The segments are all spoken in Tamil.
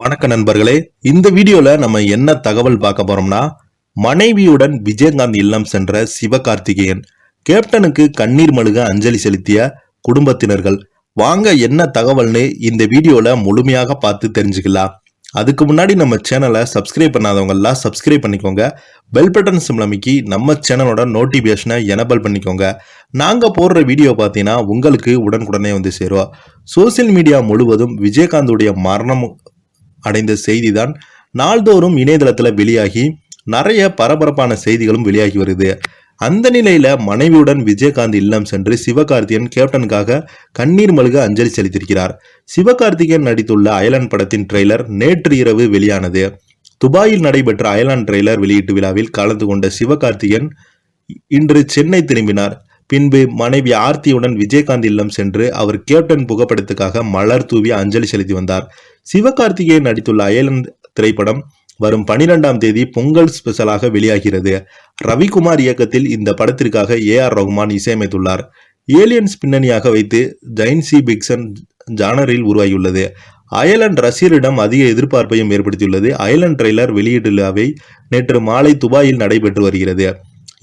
வணக்க நண்பர்களே இந்த வீடியோல நம்ம என்ன தகவல் பார்க்க போறோம்னா மனைவியுடன் விஜயகாந்த் இல்லம் சென்ற சிவகார்த்திகேயன் கேப்டனுக்கு கண்ணீர் மழுக அஞ்சலி செலுத்திய குடும்பத்தினர்கள். வாங்க என்ன தகவல்னு இந்த வீடியோல முழுமையாக பார்த்து தெரிஞ்சுக்கலாம். அதுக்கு முன்னாடி நம்ம சேனலை சப்ஸ்கிரைப் பண்ணாதவங்க எல்லாம் சப்ஸ்கிரைப் பண்ணிக்கோங்க பெல் பட்டன் சிம்லமிக்கி நம்ம சேனலோட நோட்டிஃபிகேஷனை எனபிள் பண்ணிக்கோங்க. நாங்கள் போடுற வீடியோ பார்த்தீங்கன்னா உங்களுக்கு உடனுக்குடனே வந்து சேரும். சோசியல் மீடியா முழுவதும் விஜயகாந்துடைய மரணம் அடைந்த செய்திதான் நாள்தோறும் இணையதளத்தில் வெளியாகி நிறைய பரபரப்பான செய்திகளும் வெளியாகி வருது. அந்த நிலையில மனைவியுடன் விஜயகாந்த் இல்லம் சென்று சிவகார்த்திகேயன் கேப்டனுக்காக கண்ணீர் மல்க அஞ்சலி செலுத்தியிருக்கிறார். சிவகார்த்திகேயன் நடித்துள்ள அயலன் படத்தின் ட்ரெய்லர் நேற்று இரவு வெளியானது. துபாயில் நடைபெற்ற அயலான் ட்ரெய்லர் வெளியீட்டு விழாவில் கலந்து கொண்ட சிவகார்த்திகேயன் இன்று சென்னை திரும்பினார். பின்பு மனைவி ஆர்த்தியுடன் விஜயகாந்த் இல்லம் சென்று அவர் கேப்டன் புகைப்படத்துக்காக மலர் தூவி அஞ்சலி செலுத்தி வந்தார். சிவகார்த்திகேயன் நடித்துள்ள அயலன் திரைப்படம் வரும் பனிரெண்டாம் தேதி பொங்கல் ஸ்பெஷலாக வெளியாகிறது. ரவிக்குமார் இயக்கத்தில் இந்த படத்திற்காக ஏ ஆர் ரகுமான் இசையமைத்துள்ளார். ஏலியன்ஸ் பின்னணியாக வைத்து ஜெயின் சி பிக்சன் ஜானரில் உருவாகியுள்ளது. அயலண்ட் ரசிகரிடம் அதிக எதிர்பார்ப்பையும் ஏற்படுத்தியுள்ளது. அயலண்ட் ட்ரெய்லர் வெளியீட்டு விழாவை நேற்று மாலை துபாயில் நடைபெற்று வருகிறது.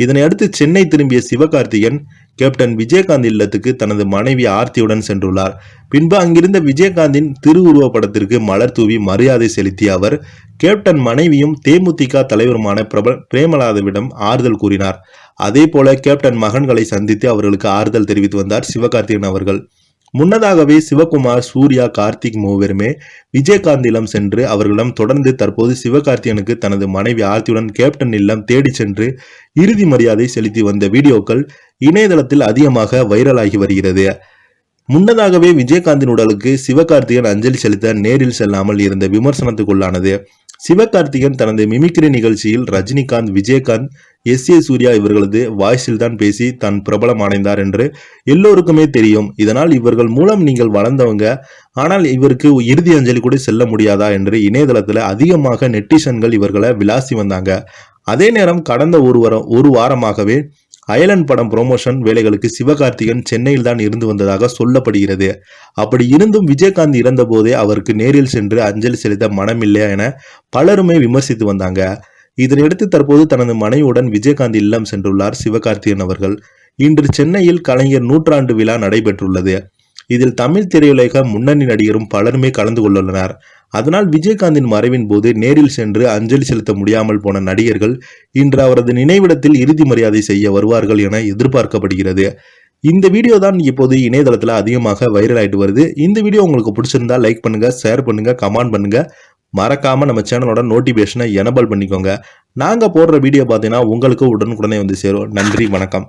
இதனையடுத்து சென்னை திரும்பிய சிவகார்த்திகன் கேப்டன் விஜயகாந்த் இல்லத்துக்கு தனது மனைவி ஆர்த்தியுடன் சென்றுள்ளார். பின்பு அங்கிருந்த விஜயகாந்தின் திருவுருவ படத்திற்கு மலர் தூவி மரியாதை செலுத்திய அவர் கேப்டன் மனைவியும் தேமுதிக தலைவருமான பிரபல பிரேமலாதவிடம் ஆறுதல் கூறினார். அதே போல கேப்டன் மகன்களை சந்தித்து அவர்களுக்கு ஆறுதல் தெரிவித்து வந்தார் சிவகார்த்திகேயன் அவர்கள். முன்னதாகவே சிவகுமார் சூர்யா கார்த்திக் மூவருமே விஜயகாந்த் இல்லம் சென்று அவர்களிடம் தொடர்ந்து தற்போது சிவகார்த்திகனுக்கு தனது மனைவி ஆர்த்தியுடன் கேப்டன் இல்லம் தேடி சென்று இறுதி மரியாதை செலுத்தி வந்த வீடியோக்கள் இணையதளத்தில் அதிகமாக வைரலாகி வருகிறது. முன்னதாகவே விஜயகாந்தின் உடலுக்கு சிவகார்த்திகன் அஞ்சலி செலுத்த நேரில் செல்லாமல் இருந்த விமர்சனத்துக்குள்ளானது. சிவகார்த்திகன் தனது மிமிக்ரி நிகழ்ச்சியில் ரஜினிகாந்த் விஜயகாந்த் எஸ் ஏ சூர்யா இவர்களது வாய்ஸில் தான் பேசி தான் பிரபலம் அடைந்தார் என்று எல்லோருக்குமே தெரியும். இதனால் இவர்கள் மூலம் நீங்கள் வளர்ந்தவங்க ஆனால் இவருக்கு இறுதி அஞ்சலி கூட செல்ல முடியாதா என்று இணையதளத்தில் அதிகமாக நெட்டிசன்கள் இவர்களை விளாசி வந்தாங்க. அதே நேரம் கடந்த ஒரு வாரம் ஒரு வாரமாகவே அயலன் படம் ப்ரொமோஷன் வேலைகளுக்கு சிவகார்த்திகன் சென்னையில் தான் இருந்து வந்ததாக சொல்லப்படுகிறது. அப்படி இருந்தும் விஜயகாந்த் இறந்தபோதே அவருக்கு நேரில் சென்று அஞ்சலி செலுத்த மனமில்லையா என பலருமே விமர்சித்து வந்தாங்க. இதனையடுத்து தற்போது தனது மனைவியுடன் விஜயகாந்த் இல்லம் சென்றுள்ளார் சிவகார்த்திகன் அவர்கள். இன்று சென்னையில் கலைஞர் நூற்றாண்டு விழா நடைபெற்றுள்ளது. இதில் தமிழ் திரையுலக முன்னணி நடிகரும் பலருமே கலந்து கொண்டுள்ளனர். அதனால் விஜயகாந்தின் மறைவின் போது நேரில் சென்று அஞ்சலி செலுத்த முடியாமல் போன நடிகர்கள் இன்று அவரது நினைவிடத்தில் இறுதி மரியாதை செய்ய வருவார்கள் என எதிர்பார்க்கப்படுகிறது. இந்த வீடியோ தான் இப்போது இணையதளத்தில் அதிகமாக வைரல் ஆகிட்டு வருது. இந்த வீடியோ உங்களுக்கு பிடிச்சிருந்தா லைக் பண்ணுங்க ஷேர் பண்ணுங்க கமெண்ட் பண்ணுங்க. மறக்காம நம்ம சேனலோட நோட்டிபிகேஷனை எனபிள் பண்ணிக்கோங்க. நாங்கள் போடுற வீடியோ பார்த்தீங்கன்னா உங்களுக்கு உடனுக்குடனே வந்து சேரும். நன்றி வணக்கம்.